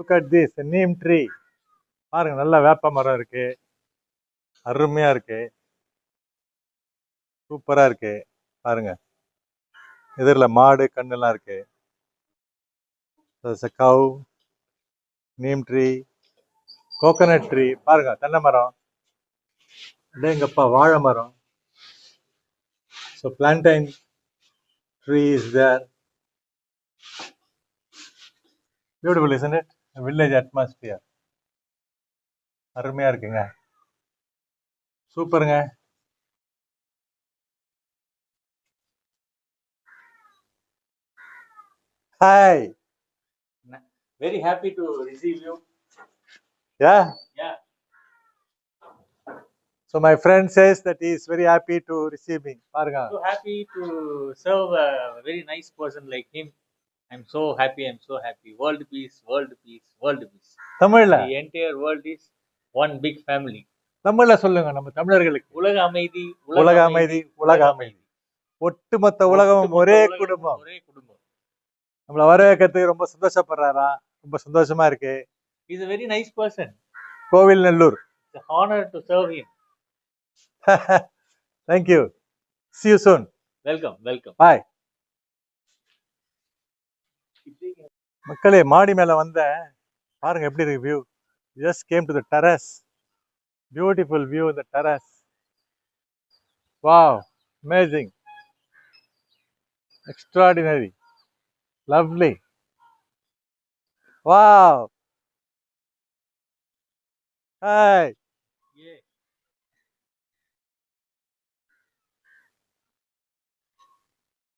Look at this neem tree பாருங்க நல்ல வேப்ப மரம் இருக்கு. அருமையா இருக்கு. சூப்பரா இருக்கு. பாருங்க. எதிரில் மாடு கண்ணெல்லாம் இருக்கு. Cow neem tree coconut tree பாருங்க தென்னை மரம். எங்கப்பா வாழை மரம். So plantain tree is there beautiful isn't it village atmosphere அருமையா இருக்குங்க சூப்பருங்க hi Very happy to receive you. Yeah Yeah. So my friend says that he is very happy to receive me. பாருங்க So happy to serve a very nice person like him. I'm so happy. I'm so happy. World peace, world peace, world peace. தமிழ்ல entire world is one big family. தமிழ்ல சொல்லுங்க நம்ம தமிழர்களுக்கு உலக அமைதி உலக அமைதி உலக அமைதி ஒட்டுமொத்த உலகம் ஒரே குடும்பம் ஒரே குடும்பம் நம்மள வரவேற்கிறதுக்கு ரொம்ப சந்தோஷப்படுறாரா ரொம்ப சந்தோஷமா இருக்கு a very nice person. கோவில் Nallur honor to serve him. Thank you see you soon Welcome, welcome. Bye மக்களே மாடி மேல வந்தேன் பாருங்க எப்படி இருக்கு view just came to the terrace beautiful view இந்த terrace wow amazing extraordinary lovely wow hi